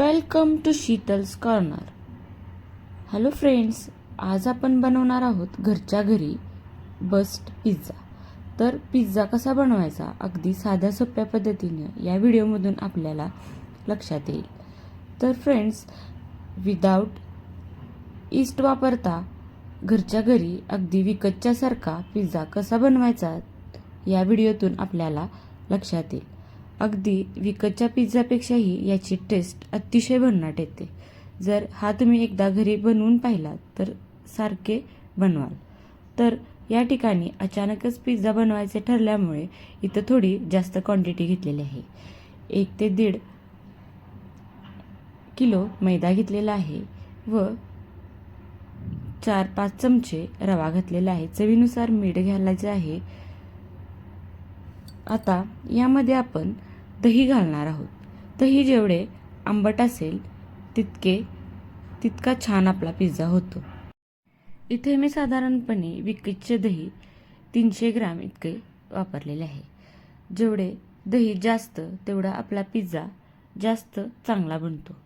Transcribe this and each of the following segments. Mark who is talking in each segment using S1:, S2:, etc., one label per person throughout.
S1: Welcome to Sheetal's corner. Hello friends आज आपण बनवणार आहोत घरच्या घरी बस्ट पिझ्झा तर पिझ्झा कसा बनवायचा? अगदी साध्या सोप्या पद्धतीने या व्हिडिओमधून आपल्याला लक्षात येईल. तर फ्रेंड्स विदाऊट ईस्ट वापरता घरच्या घरी अगदी विकतच्यासारखा पिझ्झा कसा बनवायचा या व्हिडिओतून आपल्याला लक्षात येईल. अगदी विकतच्या पिझ्झापेक्षाही याची टेस्ट अतिशय भन्नाट येते. जर हा तुम्ही एकदा घरी बनवून पाहिला तर सारखे बनवाल. तर या ठिकाणी अचानकच पिझ्झा बनवायचे ठरल्यामुळे इथं थोडी जास्त क्वांटिटी घेतलेली आहे. एक ते दीड किलो मैदा घेतलेला आहे व चार पाच चमचे रवा घातलेला आहे. चवीनुसार मीठ घालायचे आहे. आता यामध्ये आपण दही घालणार आहोत. दही जेवढे आंबट असेल तितके तितका छान आपला पिझ्झा होतो. इथे मी साधारणपणे विकतचे दही तीनशे ग्राम इतके वापरलेले आहे. जेवढे दही जास्त तेवढा आपला पिझ्झा जास्त चांगला बनतो.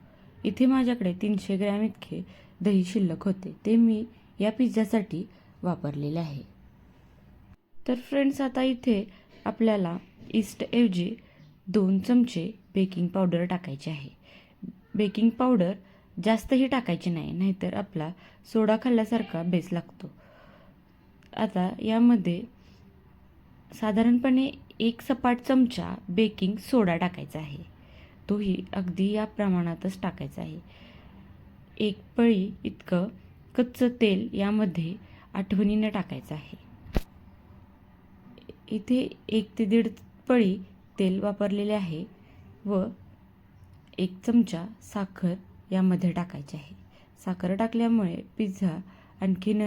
S1: इथे माझ्याकडे तीनशे ग्रॅम इतके दही शिल्लक होते. ते मी या पिझ्झासाठी वापरलेले आहे. तर फ्रेंड्स आता इथे आपल्याला ईस्टऐवजी दोन चमचे बेकिंग पावडर टाकायचे आहे. बेकिंग पावडर जास्तही टाकायची नाही नाहीतर आपला सोडा खाल्ल्यासारखा बेस लागतो. आता यामध्ये साधारणपणे एक सपाट चमचा बेकिंग सोडा टाकायचा आहे. तोही अगदी या प्रमाणातच टाकायचा आहे. एक पळी इतकं कच्चं तेल यामध्ये आठवणीनं टाकायचं आहे. इथे एक ते दीड पळी तेल वापरलेले आहे व एक चमचा साखर यामध्ये टाकायची आहे. साखर टाकल्यामुळे पिझ्झा आणखीन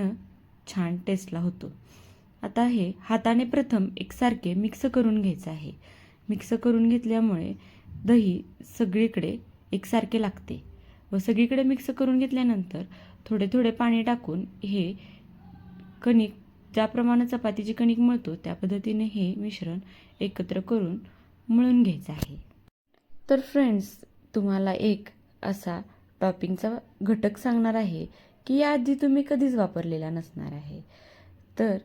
S1: छान टेस्टला होतो. आता हे हाताने प्रथम एकसारखे मिक्स करून घ्यायचं आहे. मिक्स करून घेतल्यामुळे दही सगळीकडे एकसारखे लागते व सगळीकडे मिक्स करून घेतल्यानंतर थोडे थोडे पाणी टाकून हे कणिक ज्याप्रमाणे चपातीची कणिक मळतो त्या पद्धतीने हे मिश्रण एकत्र करून मळून घ्यायचं आहे. तर फ्रेंड्स तुम्हाला एक असा टॉपिंगचा घटक सांगणार आहे की याआधी तुम्ही कधीच वापरलेला नसणार आहे. तर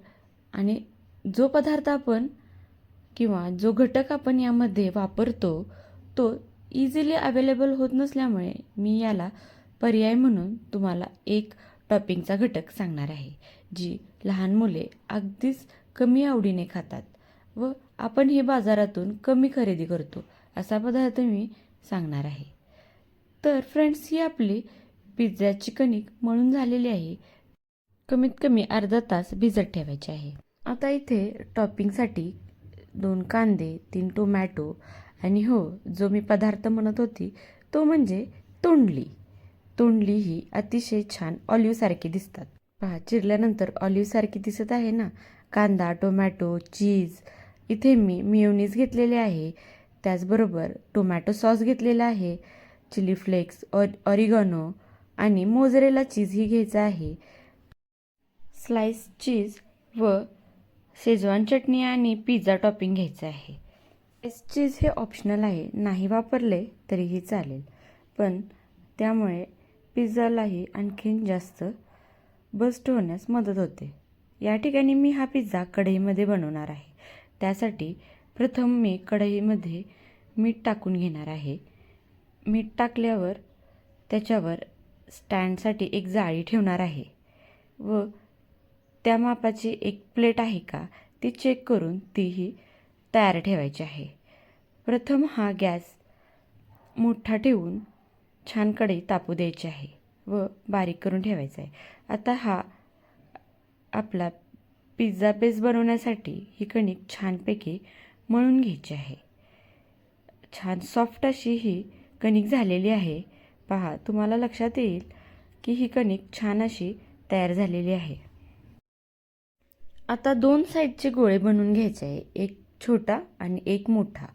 S1: आणि जो पदार्थ आपण किंवा जो घटक आपण यामध्ये वापरतो तो इझिली अवेलेबल होत नसल्यामुळे मी याला पर्याय म्हणून तुम्हाला एक टॉपिंगचा घटक सांगणार आहे जी लहान मुले अगदीच कमी आवडीने खातात व आपण हे बाजारातून कमी खरेदी करतो असा पदार्थ मी सांगणार आहे. तर फ्रेंड्स ही आपली पिझ्झाची कणिक मळून झालेली आहे. कमीत कमी अर्धा तास भिजत ठेवायची आहे. आता इथे टॉपिंगसाठी दोन कांदे तीन टोमॅटो आणि हो जो मी पदार्थ म्हणत होती तो म्हणजे तोंडली. तोंडली ही अतिशय छान ऑलिव्हसारखी दिसतात. पहा चिरल्यानंतर ऑलिव्हसारखी दिसत आहे ना? कांदा टोमॅटो चीज इथे मी मियोनीज घेतलेले आहे. त्याचबरोबर टोमॅटो सॉस घेतलेला आहे. चिली फ्लेक्स ऑ ऑरिगॉनो आणि मोजरेला चीजही घ्यायचं आहे. स्लाइस चीज व शेजवान चटणी आणि पिझ्झा टॉपिंग घ्यायचं आहे. स्लाइस चीज हे ऑप्शनल आहे. नाही वापरले तरीही चालेल. पण त्यामुळे पिझ्झालाही आणखीन जास्त बस्ट होण्यास मदत होते. या ठिकाणी मी हा पिझ्झा कढईमध्ये बनवणार आहे. त्यासाठी प्रथम मी कढईमध्ये मीठ टाकून घेणार आहे. मीठ टाकल्यावर त्याच्यावर स्टँडसाठी एक जाळी ठेवणार आहे. व त्या मापाची एक प्लेट आहे का ती चेक करून तीही तयार ठेवायची आहे. प्रथम हा गॅस मोठा ठेवून छान कढई तापू द्यायची आहे व बारीक करून ठेवायचा आहे. आता हा आपला पिझ्झा बेस बनवण्यासाठी ही कणिक छानपैकी मळून घ्यायची आहे. छान सॉफ्ट अशी ही कणिक झालेली आहे. पहा तुम्हाला लक्षात येईल की ही कणिक छान अशी तयार झालेली आहे. आता दोन साईडचे गोळे बनवून घ्यायचे आहे. एक छोटा आणि एक मोठा.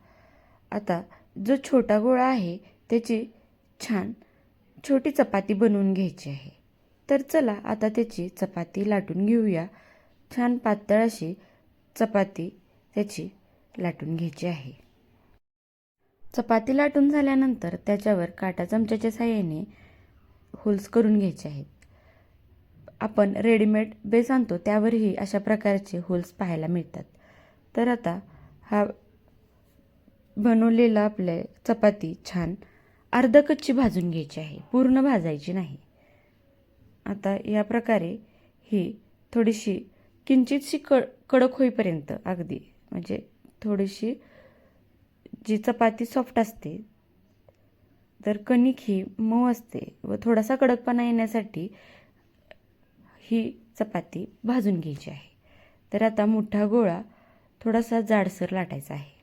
S1: आता जो छोटा गोळा आहे त्याची छान छोटी चपाती बनवून घ्यायची आहे. तर चला आता त्याची चपाती लाटून घेऊया. छान पातळ अशी चपाती त्याची लाटून घ्यायची आहे. चपाती लाटून झाल्यानंतर त्याच्यावर काटा चमच्याच्या साह्याने होल्स करून घ्यायचे आहेत. आपण रेडीमेड बेस आणतो त्यावरही अशा प्रकारचे होल्स पाहायला मिळतात. तर आता हा बनवलेला आपले चपाती छान अर्ध कच्ची भाजून घ्यायची आहे पूर्ण भाजायची नाही. आता या प्रकारे ही थोडीशी किंचितशी क कडक होईपर्यंत अगदी. म्हणजे थोडीशी जी चपाती सॉफ्ट असते तर कणिक ही मऊ असते व थोडासा कडकपणा येण्यासाठी ही चपाती भाजून घ्यायची आहे. तर आता मोठा गोळा थोडासा जाडसर लाटायचा आहे.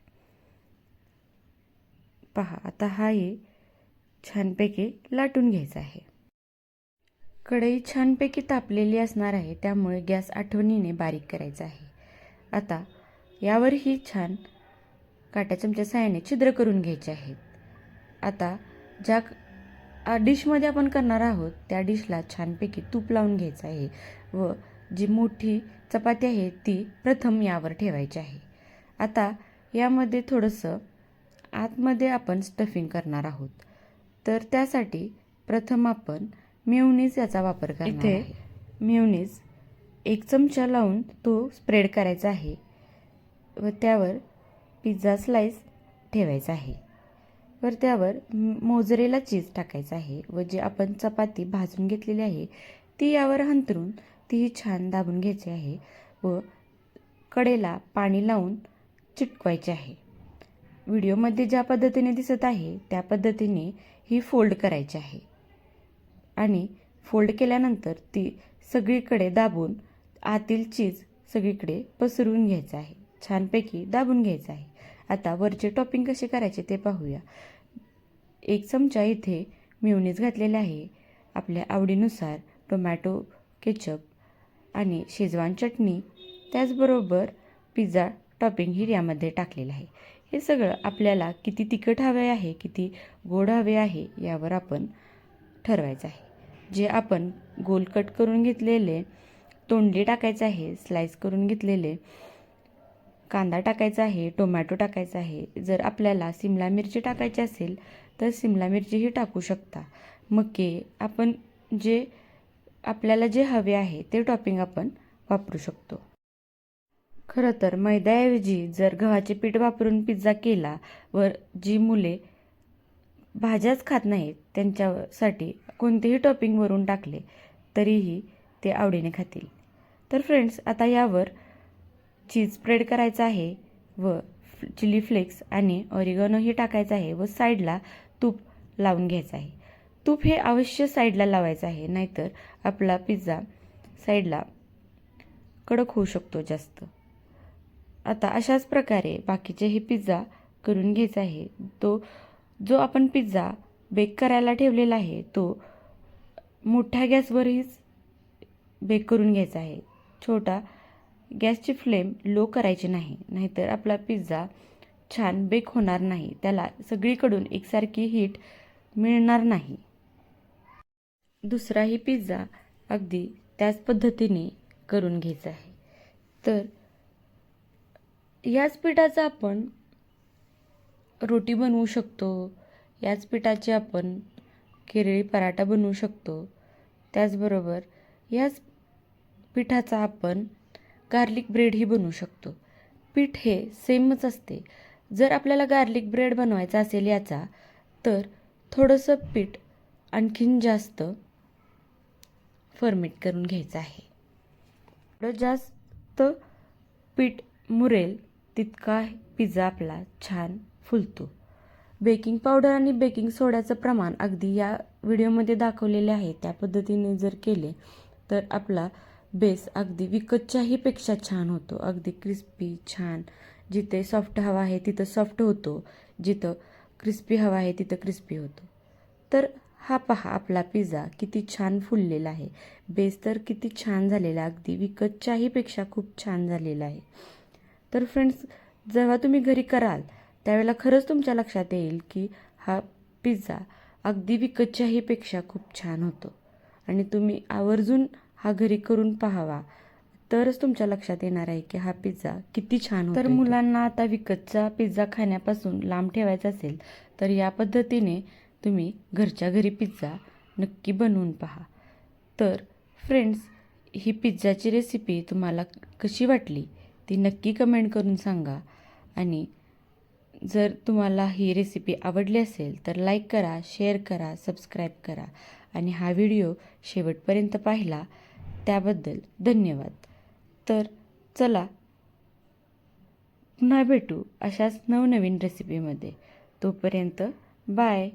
S1: पहा आता हाही छानपैकी लाटून घ्यायचा आहे. कढई छानपैकी तापलेली असणार आहे त्यामुळे गॅस आठवणीने बारीक करायचा आहे. आता यावरही छान काट्या चमच्या साहाय्याने छिद्र करून घ्यायचे आहेत. आता ज्या डिशमध्ये आपण करणार आहोत त्या डिशला छानपैकी तूप लावून घ्यायचं आहे व जी मोठी चपाती आहे ती प्रथम यावर ठेवायची आहे. आता यामध्ये थोडंसं आतमध्ये आपण स्टफिंग करणार आहोत. तर त्यासाठी प्रथम आपण मेयोनीज याचा वापर करणार
S2: इथे
S1: आहे. मेयोनीज एक चमचा लावून तो स्प्रेड करायचा आहे व त्यावर पिझ्झा स्लाइस ठेवायचा आहे. वर त्यावर म- मोझरेला चीज टाकायचं आहे व जी आपण चपाती भाजून घेतलेली आहे ती यावर हंतरून तीही छान दाबून घ्यायची आहे व कडेला पाणी लावून चिटकवायची आहे. व्हिडिओमध्ये ज्या पद्धतीने दिसत आहे त्या पद्धतीने ही फोल्ड करायची आहे. आणि फोल्ड केल्यानंतर ती सगळीकडे दाबून आतील चीज सगळीकडे पसरवून घ्यायचं आहे. छानपैकी दाबून घ्यायचं आहे. आता वरचे टॉपिंग कसे करायचे ते पाहूया. एक चमचा इथे मिओनीज घातलेले आहे. आपल्या आवडीनुसार टोमॅटो केचप आणि शेजवान चटणी त्याचबरोबर पिझ्झा टॉपिंग ही यामध्ये टाकलेलं आहे. हे सगळं आपल्याला किती तिखट हवे आहे किती गोड हवे आहे यावर आपण ठरवायचं आहे. जे आपण गोल कट करून घेतलेले तोंडली टाकायचं आहे स्लाईस करून घेतलेले कांदा टाकायचा आहे टोमॅटो टाकायचा आहे. जर आपल्याला सिमला मिरची टाकायची असेल तर सिमला मिरचीही टाकू शकता. मके आपण जे आपल्याला जे हवे आहे ते टॉपिंग आपण वापरू शकतो. खरं तर मैद्याऐवजी जर गव्हाचे पीठ वापरून पिझ्झा केला व जी मुले भाज्याच खात नाहीत त्यांच्यासाठी कोणतेही टॉपिंग वरून टाकले तरीही ते आवडीने खातील. तर फ्रेंड्स आता यावर चीज स्प्रेड करायचं आहे व चिली फ्लेक्स आणि ऑरिगनोही टाकायचं आहे व साईडला तूप लावून घ्यायचं आहे. तूप हे अवश्य साईडला लावायचं आहे नाहीतर आपला पिझ्झा साईडला कडक होऊ शकतो जास्त. आता अशाच प्रकारे बाकीचे हे पिझ्झा करून घ्यायचा आहे. तो जो आपण पिझ्झा बेक करायला ठेवलेला आहे तो मोठ्या गॅसवरहीच बेक करून घ्यायचा आहे. छोटा गॅसची फ्लेम लो करायची नाही नाहीतर आपला पिझ्झा छान बेक होणार नाही. त्याला सगळीकडून एकसारखी हीट मिळणार नाही. दुसराही पिझ्झा अगदी त्याच पद्धतीने करून घ्यायचा आहे. तर याच पिठाचा आपण रोटी बनवू शकतो. याच पिठाचे आपण केरळी पराठा बनवू शकतो. त्याचबरोबर याच पिठाचा आपण गार्लिक ब्रेडही बनवू शकतो. पीठ हे सेमच असते. जर आपल्याला गार्लिक ब्रेड बनवायचा असेल याचा तर थोडंसं पीठ आणखीन जास्त फर्मेट करून घ्यायचं आहे. थोडं जास्त पीठ मुरेल तितका पिझ्झा आपला छान फुलतो. बेकिंग पावडर आणि बेकिंग सोड्याचं प्रमाण अगदी या व्हिडिओमध्ये दाखवलेले आहे. त्या पद्धतीने जर केले तर आपला बेस अगदी विकतच्याही पेक्षा छान होतो. अगदी क्रिस्पी छान. जिथे सॉफ्ट हवा आहे तिथं सॉफ्ट होतो. जिथं क्रिस्पी हवा आहे तिथं क्रिस्पी होतो. तर हा पहा आपला पिझ्झा किती छान फुललेला आहे. बेस तर किती छान झालेला अगदी विकतच्याही पेक्षा खूप छान झालेला आहे. तर फ्रेंड्स जेव्हा तुम्ही घरी कराल त्यावेळेला खरंच तुमच्या लक्षात येईल की हा पिझ्झा अगदी विकतच्याही पेक्षा खूप छान होतो. आणि तुम्ही आवर्जून हा घरी करून पाहावा. तरच तुमच्या लक्षात येणार आहे की हा पिझ्झा किती छान तर मुलांना आता विकतचा पिझ्झा खाण्यापासून लांब ठेवायचा असेल तर या पद्धतीने तुम्ही घरच्या घरी पिझ्झा नक्की बनवून पहा. तर फ्रेंड्स ही पिझ्झाची रेसिपी तुम्हाला कशी वाटली ती नक्की कमेंट करून सांगा. आणि जर तुम्हाला ही रेसिपी आवडली असेल तर लाईक करा शेअर करा सबस्क्राईब करा आणि हा व्हिडिओ शेवटपर्यंत पाहिला. त्याबद्दल धन्यवाद. तर चला पुन्हा भेटू अशाच नवनवीन रेसिपीमध्ये तोपर्यंत बाय